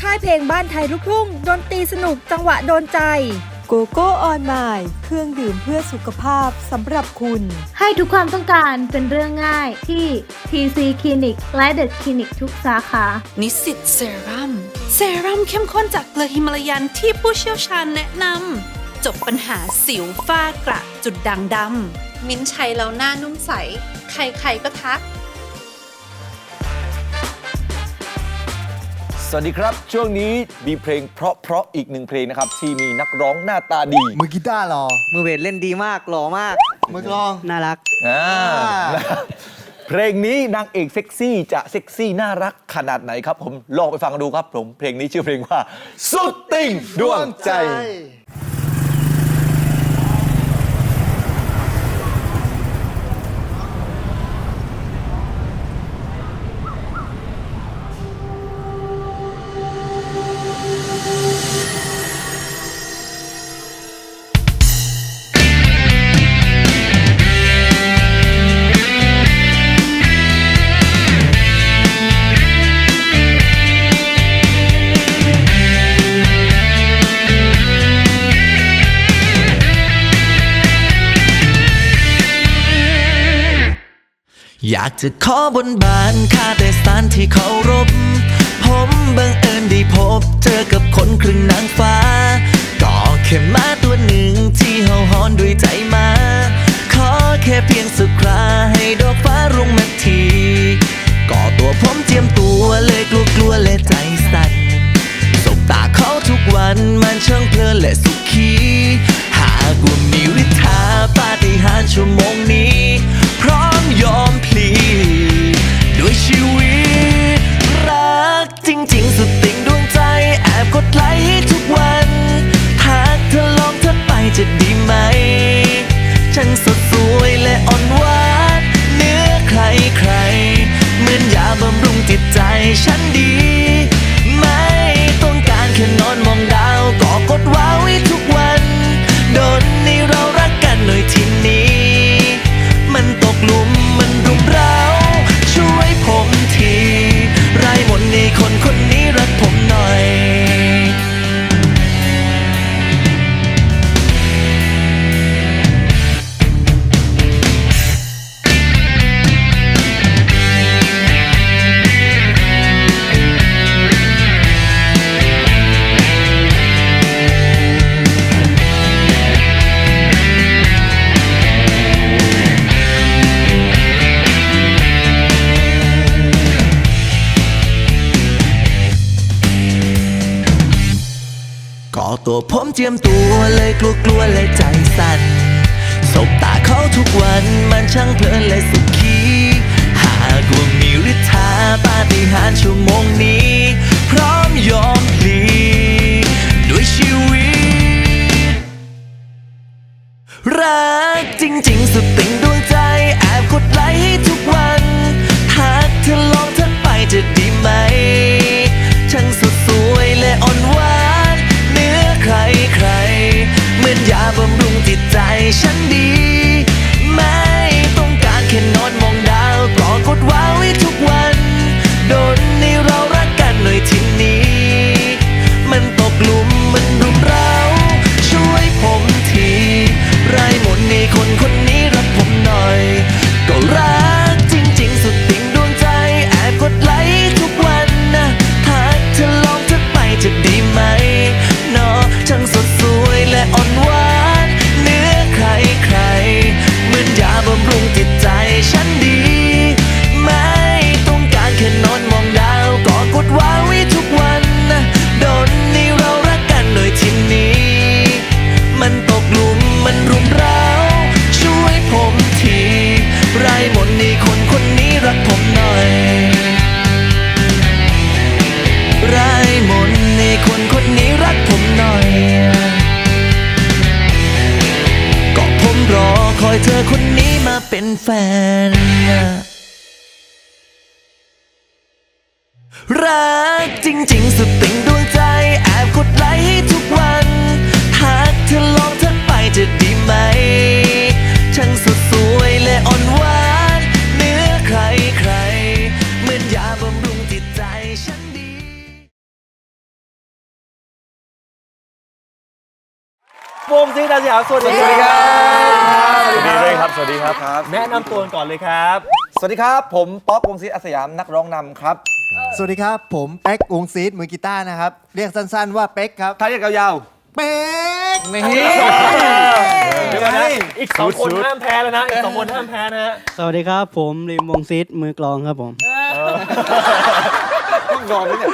ค่ายเพลงบ้านไทยลูกทุ่งดนตรีสนุกจังหวะโดนใจโกโก้ออนไมล์เครื่องดื่มเพื่อสุขภาพสำหรับคุณ ให้ทุกความต้องการเป็นเรื่องง่ายที่ TC Clinic และ The Clinic ทุกสาขา นิสสิตเซรั่มเซรั่มเข้มข้นจากเกลือฮิมาลายันที่ผู้เชี่ยวชาญแนะนำจบปัญหาสิวฝ้ากระจุดด่างดำ มิ้นท์ใช้แล้วหน้านุ่มใส ใครๆก็ทัก สวัสดีครับ ช่วงนี้มีเพลงเพราะๆอีกหนึ่งเพลงนะครับ ที่มีนักร้องหน้าตาดีมือกีตาร์รอมือเวทเล่นดีมากหล่อมากมือกลองน่ารักอ่าอ่าเพลงนี้นางเอกเซ็กซี่จะเซ็กซี่น่ารักขนาดไหนครับ ผมลองไปฟังกันดูครับผมเพลงนี้ชื่อเพลงว่า สุดติ่งดวงใจ อยากจะขอบนบานข้าแต่สถานที่เคารพ ผมบังเอิญได้พบ เจอกับคนครึ่งนางฟ้า ก็แค่มาตัวหนึ่งที่เห่าหอนด้วยใจมา ขอแค่เพียงสักคราให้ดอกฟ้ารุ่งมาทีก็ตัวผมเจียมตัวเลยกลัวกลัวๆและใจสั่นสบตาเขาทุกวันมันช่างเพลินและสุขี หากว่ามีฤทธาปาฏิหาริย์ชั่วโมง ก็ตัวผมเจียมตัวเลยกลัวกลัวๆและใจสั่นสบตาเขาทุกวันมันช่างเพลินและสุขีหากว่ามีฤทธาปาฏิหาริย์ชั่วโมงนี้ พร้อมยอมพลีด้วยชีวิต รักจริง ๆ สุดติ่งด้วง รักจริง ๆ สุดตึงดวงใจ แอบกดไลค์ให้ทุกวันหากเธอลองทักไปจะดีไหม ช่างสุดสวยและอ่อนหวานเนื้อใครใครเหมือนยาบำรุงจิตใจฉันดีวงซีดาสยามสวัสดีครับสวัสดีเลยครับ สวัสดีครับแนะนำตัวก่อนเลยครับ สวัสดีครับ ผมป๊อปวงศิษย์าสยามนักร้องนำครับ สวัสดีครับ ผมเป๊กวงซีดมือกีตาร์นะครับ เรียกสั้นๆว่าเป๊กครับท้ายเรียกยาวเป๊กๆนี่เดี๋ยวก่อนนะอีกสองคนห้ามแพ้แล้วนะ อีกสองคนห้ามแพ้นะฮะสวัสดีครับ ผมริมวงซิดมือกลองครับผมต้องยอมเลยเนี่ย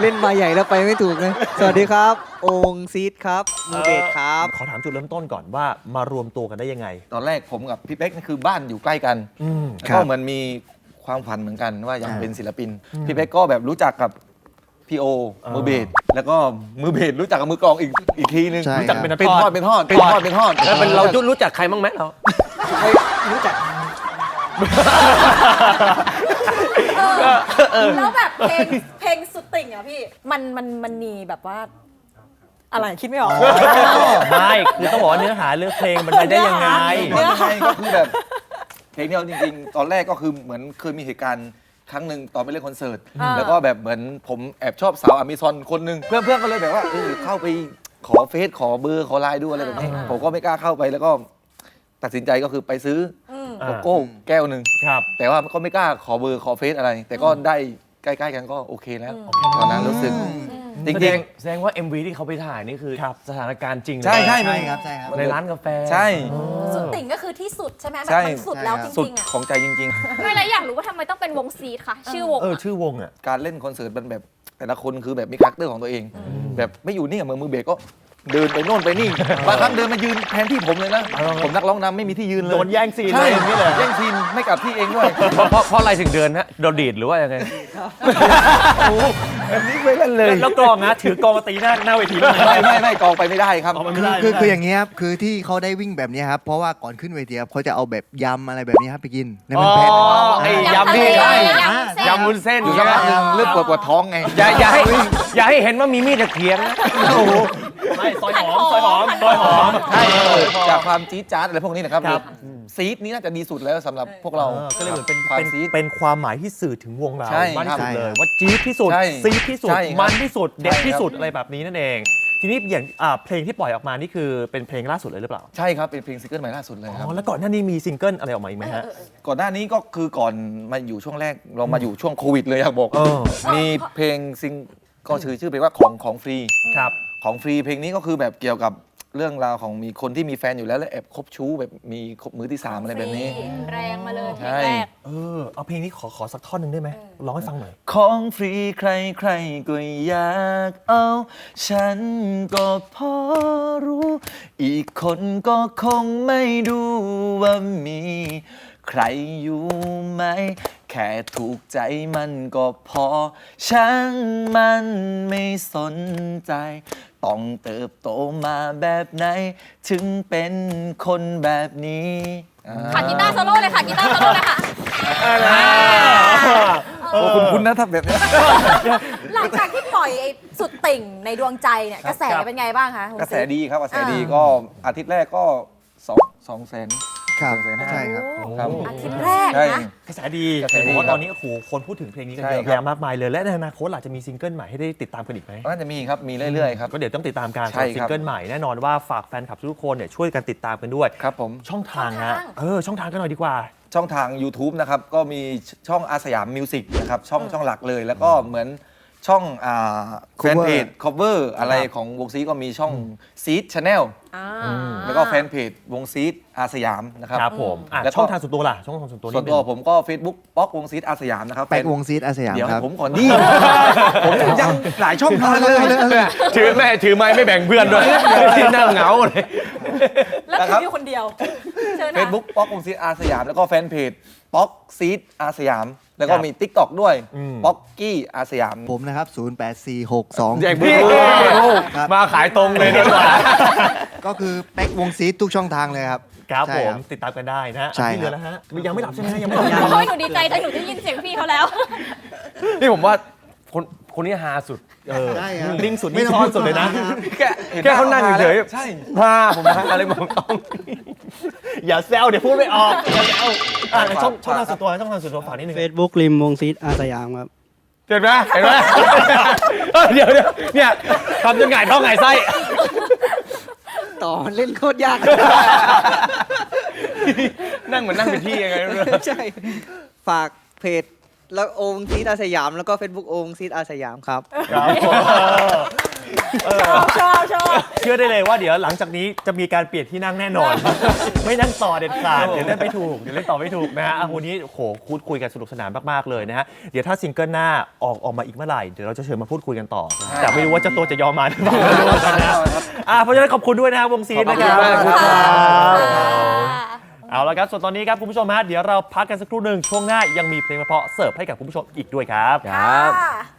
เล่นมาใหญ่แล้วไปไม่ถูกเลยสวัสดีครับ องค์ซีดครับมือเบสครับ ขอถามจุดเริ่มต้นก่อนว่ามารวมตัวกันได้ยังไง ตอนแรกผมกับพี่เป๊กนี่คือบ้านอยู่ใกล้กันอืมแล้วก็เหมือนมี ความฝันเหมือนกันว่าอยากเป็นศิลปิน พี่เป๊กก็แบบรู้จักกับพี่โออ่ามืมือเบสแล้วก็มือเบสรู้จักกับมือกลองอีกอีกทีนึงใช่ รู้จักครับเป็นเป็นทอดเป็นทอดเป็นทอดเป็นทอดแล้วเป็นเราจุรู้จักใครบ้างไหมเรารู้จักแล้วแบบเพลงเพลงสุดติ่งอะพี่ มันมันมันมีแบบว่า อะไรคิดไม่ออก ไม่คือต้องบอกว่าเนื้อหาเรื่องเพลงมันไปได้ยังไงมันยังไงก็คือแบบ เพลงเดียวจริงๆ ตอนแรกก็คือเหมือนเคยมีเหตุการณ์ครั้งหนึ่งตอนไปเล่นคอนเสิร์ต อ่า แล้วก็แบบเหมือนผมแอบชอบสาวอเมซอนคนหนึ่งเพื่อนๆก็เลยแบบว่าเออเข้าไปขอเฟซขอเบอร์ขอไลน์ด้วยอะไรแบบนี้ ผมก็ไม่กล้าเข้าไปแล้วก็ตัดสินใจก็คือไปซื้ออืม โกโก้แก้วหนึ่ง ครับ แต่ว่าก็ไม่กล้าขอเบอร์ขอเฟซอะไร แต่ก็ได้ใกล้ ๆ กันก็โอเคแล้ว ตอนนั้นรู้สึก จแสดริงงแสดงว่า MV ที่เขาไปถ่ายนี่คือสถานการณ์จริงเลยใช่ใช่ใช่ครับใช่ครับ ในร้านกาแฟๆใช่ สุดติ่งก็คือที่สุดใช่ไหมแบบใช่ มันสุดแล้วจสุดริงๆอะของใจจริงๆไม่แล้วอยากรู้ว่าทำไมต้องเป็นวงซีดค่ะ ชื่อวงเออ อะชื่อวงอะการเล่นคอนเสิร์ตมันแบบแต่ละคนคือแบบมีคาแรคเตอร์ของตัวเอง แบบไม่อยู่นิ่งกับมือมือเบสก็เดินไปโน่นไปนี่บางครั้งเดินมายืนแทนที่ผมเลยนะ ผมนักร้องนำไม่มีที่ยืนเลยโดนแย่งซีนใช่เลยอย่างนี้เลย แย่งซีนไม่กลับที่เองด้วย เพราะเพราะเพราะอะไรถึงเดินฮะโดนดีดหรือว่ายังไง อันนี้ไม่เล่นเลยแล้วกลองนะถือกลองมาตีหน้าหน้าเวทีบ้างไม่ไม่ไม่กองไปไม่ได้ครับไม่คือได้คือไม่ได้คืออย่างนี้ยครับคือที่เขาได้วิ่งแบบนี้ครับเพราะว่าก่อนขึ้นเวทีครับเขาจะเอาแบบยำอะไรแบบนี้ครับไปกินในมันแพทอ๋อไอ้ยำนี่ยำทะเลใช่ยำวุ้นเส้นยำวุ้นเส้นอยู่สักพักหนึงเริ่มปวดปวดท้องไงอย่าอย่าให้อย่าให้เห็นว่ามีมีดจะเคียงนะโอ้โหไม่ซอยหอมซอยหอมซอยหอมใช่จากความจี๊ดจ๊าดอะไรพวกนี้นะครับครับ ซีดนี้น่าจะดีสุดแล้วสำหรับพวกเราเออก็เลยเหมือนเป็นความเป็นซีด เป็นความหมายที่สื่อถึงวงเราใช่มากที่สุดครับเลยว่าจี๊ดที่สุดใช่ซีดที่สุด ใช่ครับมันที่สุด เด็ดใช่ครับที่สุดอะไรแบบนี้นั่นเอง ทีนี้อย่างอ่าเพลงที่ปล่อยออกมานี่คือเป็นเพลงล่าสุดเลยหรือเปล่าใช่ครับเป็นเพลงซิงเกิลใหม่ล่าสุดเลยคอ๋รับอแล้วก่อนหน้านี้มีซิงเกิลอะไรออกมาอีกไหมฮะ ก่อนหน้านี้ก็คือก่อนมาอยู่ช่วงแรกเรามาอยู่ช่วงโควิดเลยอยากบอกเออ มีเพลงซิงก็ชื่อชื่อเพลงว่าของของฟรี ครับ ของฟรีเพลงนี้ก็คือแบบเกี่ยวกับ เรื่องราวของมีคนที่มีแฟนอยู่แล้วแล้วแอบคบชู้แบบมีคบมือที่สามอะไรแบบนี้ แรงมาเลยเพลใช่งแรก เออเอาเพลงนี้ขอขอสักท่อนหนึ่งได้ไหมร้องให้ฟังหน่อย ของฟรีใครใครก็อยากเอา ฉันก็พอรู้ อีกคนก็คงไม่ดูว่ามี ใครอยู่ไหม แค่ถูกใจมันก็พอช่างมันไม่สนใจ ต้องเติบโตมาแบบไหน ถึงเป็นคนแบบนี้อ่าค่ะกีตาร์โซโล่เลยค่ะกีตาร์โซโล่เลยค่ะ โอ้คุณคุณนะถ้าแบบนี้ หลังจากที่ปล่อยไอ้สุดติ่งในดวงใจเนี่ยกระแสครับเป็นไงบ้างคะคุณกระแสซีดีครับกระแสดีอ่าก็อาทิตย์แรกก็สองสองแสน ครับสองแสนห้าใช่ครับ ครับอาทิตย์แรกใช่ นะกระแสดีกระแสดีเห็นบอกว่าครับตอนนี้โอ้โหคนพูดถึงเพลงนี้กันใช่เยอะครับ แยะมากมายเลยและในอนาคตหลังจะมีซิงเกิลใหม่ให้ได้ติดตามกันอีกไหมน่าจะมีครับ มีเรื่อยๆครับ ก็เดี๋ยวต้องติดตามการใช่ซิคงรับเกิลใหม่แน่นอนว่าฝากแฟนคลับทุกคนเนี่ยช่วยกันติดตามกันด้วย ครับผม ช่องทางฮะช่องทางเออช่องทางกันหน่อยดีกว่า ช่องทาง YouTube นะครับ ก็มีช่องอาสยามมิวสิกนะครับ ช่องช่องหลักเลย แล้วก็เหมือน ช่องอ่าแฟน Cover เพจ cover อะไรของวงซีก็มีช่องซีดชาแนลอ่า แล้วก็แฟนเพจวงซีดอาสยามนะครับ ครับผมอะแล้วก็ ช่องทางส่วนตัวล่ะ ช่องทางส่วนตัวส่วนนี่ตัวเป็นผมก็ Facebook ป๊อกวงซีดอาสยามนะครับแป๊กวงซีดอาสยามเดี๋ยวคให้รับ ผมก่อนดิ ผมยังหลายช่องทางเลยถือแม่ถือไม้ไม่แบ่งเพื่อนด้วยที่นั่งเหงาเลย แล้วนะคคืรัอบอยู่คนเดียวเชิญเฟค่ะซบุ๊กป๊อกวงซีดอาสยาม แล้วก็แฟนเพจป๊อกซีดอาสยาม แล้วก็ครับมี t ิ k t o k ด้วยอืมป๊อกกี้อาสยามผมนะครับ 0846แย่ง2เพื่อนครับ มาขายตรงเลยดีกว่าก็คือแป๊กวงซีดทุกช่องทางเลยครับครับใช่ ผมติดตามกันได้นะฮะใช่ที่เหลือครับ แล้วฮะยังไม่หลับใช่ไหมฮะยังไม่หลับโอ้ยหนูดีใจจังหนูได้ยินเสียงพี่เขาแล้ว นี่ผมว่าคนคนนี้ฮาสุดเออใช่ครับนิ่งสุดไม่นี่ต้องซ่อนสุดเลยนะแค่แค่เขานั่งเฉยๆใช่ ฮาผมฮาอะไรผมต้อง อย่าแซวเดี๋ยวพูดไม่ออกอย่าแซวอะช่องช่องทางส่วนตัวช่องทางส่วนตัวฝากนิดนึง Facebook ริมวงซิดอาสยามครับ เห็นไหมเห็นไหมเออเดี๋ยวเดี๋ยวเนี่ยทำจนหงายท้องหงายไส้ ต่อมันเล่นโคตรยาก นั่งเหมือนนั่งเป็นที่ยังไงไม่รู้ ใช่ ฝากเพจแล้วโองซีดอาสยาม แล้วก็ Facebook โองซีดอาสยามครับ ครับผม เออชอบชอบชอบเชื่อได้เลยว่าเดี๋ยวหลังจากนี้จะมีการเปลี่ยนที่นั่งแน่นอน ไม่นั่งต่อเด็ดขาดเดี๋ยวเล่นไม่ถูกเดี๋ยวเล่นต่อไม่ถูกนะฮะอะวันนี้โอ้โหพูดคุยกันสนุกสนานมากๆเลยนะฮะเดี๋ยวถ้าซิงเกิลหน้าออกออกมาอีกเมื่อไหร่เดี๋ยวเราจะเชิญมาพูดคุยกันต่อ แต่ไม่รู้ว่าเจ้าตัวจะยอมมาหรือเปล่าไม่รู้เหมือนกันนะอะเพราะฉะนั้นขอบคุณด้วยนะฮะวงซีนนะครับขอบคุณมากครับเอาละครับส่วนตอนนี้ครับคุณผู้ชมฮะเดี๋ยวเราพักกันสักครู่หนึ่งช่วงหน้ายังมีเพลงเพราะๆเสิร์ฟให้กับคุณผู้ชมอีกด้วยครับ ครับค่ะ